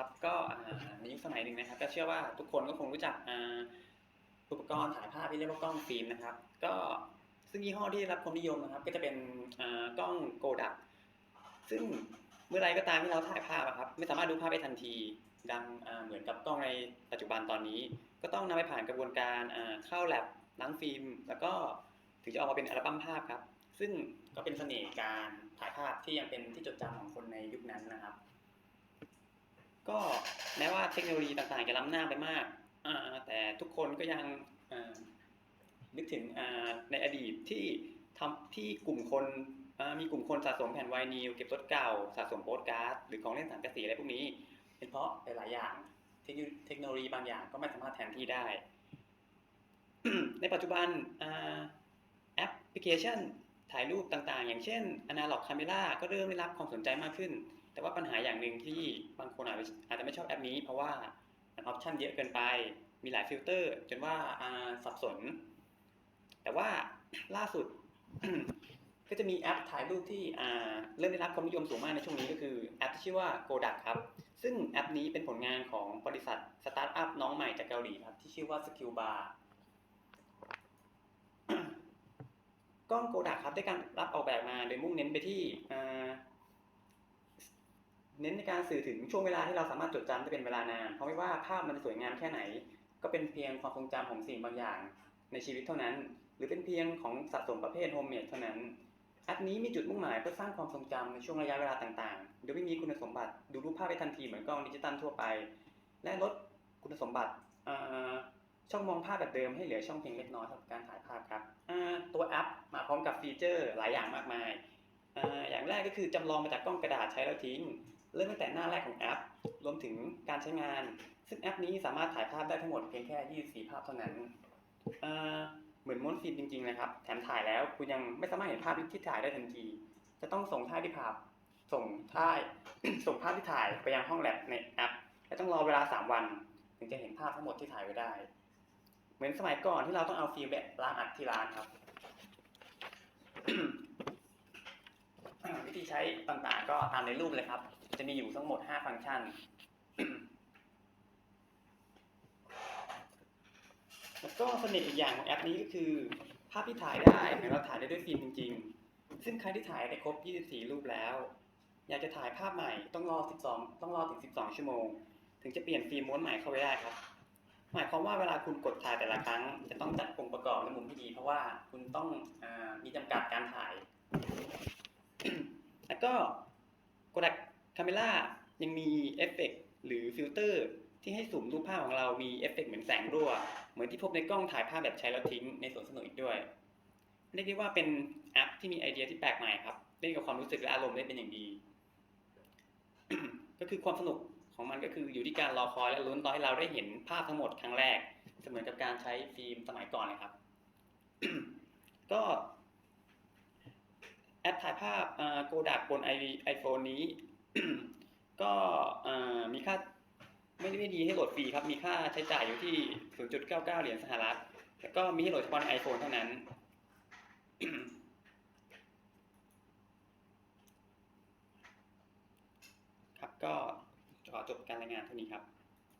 ครับก็ในยุคสมัยหนึ่งนะครับ ก็เชื่อว่าทุกคนก็คงรู้จักอุปกรณ์ถ่ายภาพที่เรียกว่ากล้องฟิล์มนะครับ ก็ซึ่งยี่ห้อที่รับความนิยมนะครับ ก็จะเป็นกล้องโกดัก ซึ่งเมื่อไรก็ตามที่เราถ่ายภาพอะครับ ไม่สามารถดูภาพได้ทันที ดังเหมือนกับกล้องในปัจจุบันตอนนี้ ก็ต้องนำไปผ่านกระบวนการเข้าแลบล้างฟิล์ม แล้วก็ถึงจะออกมาเป็นอัลบั้มภาพครับ ซึ่งก็เป็นเสน่ห์การถ่ายภาพที่ยังเป็นที่จดจำของคนในยุคนั้นนะครับ ก็แม้ว่าเทคโนโลยีต่างๆจะล้ำหน้าไปมากแต่ทุกคนก็ยังนึกถึงในอดีตที่ทำที่กลุ่มคนมีกลุ่มคนสะสมแผ่นไวนิลเก็บรถเก่าสะสมโปสการ์ดหรือของเล่นสังกะสีอะไรพวกนี้ เป็นเพราะหลายๆอย่างเทคโนโลยีบางอย่างก็ไม่สามารถแทนที่ได้ ในปัจจุบันแอปพลิเคชันถ่ายรูปต่างๆ อย่างเช่น Analog Camera ก็เริ่มได้รับความสนใจมากขึ้น แต่ว่าปัญหาอย่างหนึ่งที่บางคนอาจจะอาจจะไม่ชอบแอปนี้ เพราะว่ามันออปชันเยอะเกินไป มีหลายฟิลเตอร์ จนว่าสับสน แต่ว่าล่าสุด ก็จะมีแอปถ่ายรูปที่เริ่มได้รับความนิยมสูงมากในช่วงนี้ก็คือแอปที่ชื่อว่า Kodak ครับ ซึ่งแอปนี้เป็นผลงานของบริษัทสตาร์ทอัพน้องใหม่จากเกาหลีครับ ที่ชื่อว่า Skill Bar กล้องโกดักครับได้การรับออกแบบมาโดยมุ่งเน้นไปที่ เน้นในการสื่อถึงช่วงเวลาที่เราสามารถจดจำได้เป็นเวลานาน เพราะไม่ว่าภาพมันจะสวยงามแค่ไหน ก็เป็นเพียงความทรงจำของสิ่งบางอย่าง ในชีวิตเท่านั้น หรือเป็นเพียงของสะสมประเภทโฮมเมดเท่านั้นแอปนี้มีจุดมุ่งหมายเพื่อสร้างความทรงจำในช่วงระยะเวลาต่างๆ โดยไม่มีคุณสมบัติดูรูปภาพได้ทันทีเหมือนกล้องดิจิตอลทั่วไป และลดคุณสมบัติช่องมองภาพแบบเดิมให้เหลือช่องเพียงเล็กน้อยสำหรับการถ่ายภาพครับตัวแอปมาพร้อมกับฟีเจอร์หลายอย่างมากมายอ่าอย่างแรกก็คือจำลองมาจากกล้องกระดาษใช้แล้วทิ้ง เริ่มตั้งแต่หน้าแรกของแอป รวมถึงการใช้งาน ซึ่งแอปนี้สามารถถ่ายภาพได้ทั้งหมดเพียงแค่ 24 ภาพเท่านั้นอ่าเหมือนม้วนฟิล์มจริงๆนะครับ แถมถ่ายแล้วคุณยังไม่สามารถเห็นภาพที่ถ่ายได้ทันที จะต้องส่งท่าที่ภาพ ส่งท่าส่งภาพที่ถ่ายไปยังห้องแลบในแอป และต้องรอเวลา 3 วัน ถึงจะเห็นภาพทั้งหมดที่ถ่ายไว้ได้ เหมือนสมัยก่อนที่เราต้องเอาฟิล์มแบบล้างอัดที่ร้านครับ วิธีใช้ต่างๆ ก็ตามในรูปเลยครับ จะมีอยู่ทั้งหมด 5 ฟังก์ชันแล้วก็เสน่ห์อีกอย่างของแอปนี้ก็คือ ภาพที่ถ่ายได้เหมือนเราถ่ายได้ด้วยฟิล์มจริง ๆ ซึ่งใครที่ถ่ายได้ครบ 24 รูปแล้ว อยากจะถ่ายภาพใหม่ต้องรอ 12 ต้องรอถึง 12 ชั่วโมง ถึงจะเปลี่ยนฟิล์มม้วนใหม่เข้าไปได้ครับ หมายความว่าเวลาคุณกดถ่ายแต่ละครั้ง จะต้องจัดองค์ประกอบและมุมที่ดี เพราะว่าคุณต้องอมีจำกัดการถ่าย แล้วก็ Kodak Camera ยังมีเอฟเฟกต์หรือฟิลเตอร์ที่ให้สุ่มรูปภาพของเรามีเอฟเฟกต์เหมือนแสงรั่ว เหมือนที่พบในกล้องถ่ายภาพแบบใช้แล้วทิ้งในสวนสนุกอีกด้วย เรียกได้ว่าเป็นแอปที่มีไอเดียที่แปลกใหม่ครับ เล่นกับความรู้สึกและอารมณ์ได้เป็นอย่างดี ก็คือความสนุกของมันก็คืออยู่ที่การรอคอยและลุ้นตอให้เราได้เห็นภาพทั้งหมดครั้งแรก เสมือนกับการใช้ฟิล์มสมัยก่อนเลยครับ ก็ แอปถ่ายภาพโกดักบนไอโฟนนี้ ก็อ่ามีค่าไม่ได้ไม่ดีให้โหลดฟรีครับ มีค่าใช้จ่ายอยู่ที่ 0.99 เหรียญสหรัฐ แล้วก็มีให้โหลดเฉพาะใน iPhone เท่านั้น ครับก็ขอจบการรายงานเท่านี้ครับ